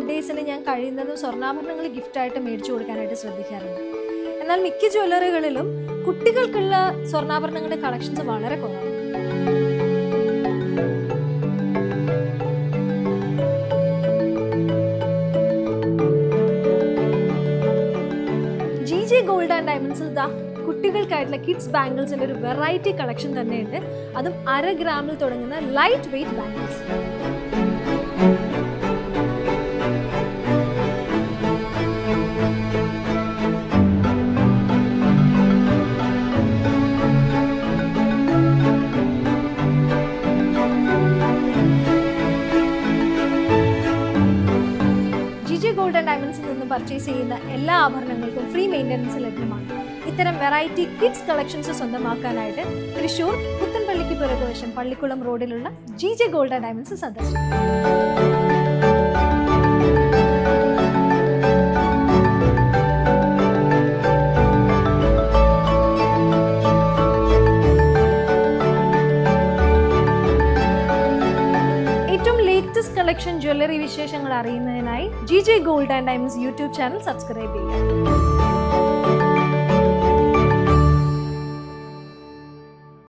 ബർത്ത്ഡേസിന് ഞാൻ കഴിയുന്നതും സ്വർണാഭരണങ്ങൾ ഗിഫ്റ്റായിട്ട് മേടിച്ചു കൊടുക്കാനായിട്ട് ശ്രദ്ധിക്കാറുണ്ട്. എന്നാൽ മിക്ക ജ്വല്ലറികളിലും കുട്ടികൾക്കുള്ള സ്വർണാഭരണങ്ങളുടെ കളക്ഷൻസ് വളരെ കുറവാണ്. ഗോൾഡ് ആൻഡ് ഡയമണ്ട്സിൽ ദാ കുട്ടികൾക്കായിട്ടുള്ള കിഡ്സ് ബാംഗിൾസിന്റെ ഒരു വെറൈറ്റി കളക്ഷൻ തന്നെയുണ്ട്. അതും അര ഗ്രാമിൽ തുടങ്ങുന്ന light weight bangles G gold and ഡയമണ്ട്സിൽ നിന്നും പർച്ചേസ് ചെയ്യുന്ന എല്ലാ ആഭരണങ്ങൾക്കും ഫ്രീ മെയിന്റനൻസ് ലഭ്യമാണ്. ഇത്തരം വെറൈറ്റി കിഡ്സ് കളക്ഷൻസ് സ്വന്തമാക്കാനായിട്ട് തൃശൂർ പുത്തൻപള്ളിക്ക് പിറകുവശം പള്ളിക്കുളം റോഡിലുള്ള G J gold and diamonds സന്ദർശിക്കും. ലേറ്റസ്റ്റ് കളക്ഷൻ ജ്വല്ലറി വിശേഷങ്ങൾ അറിയുന്നതിനായി G J gold and diamonds YouTube channel subscribe ചെയ്യുക.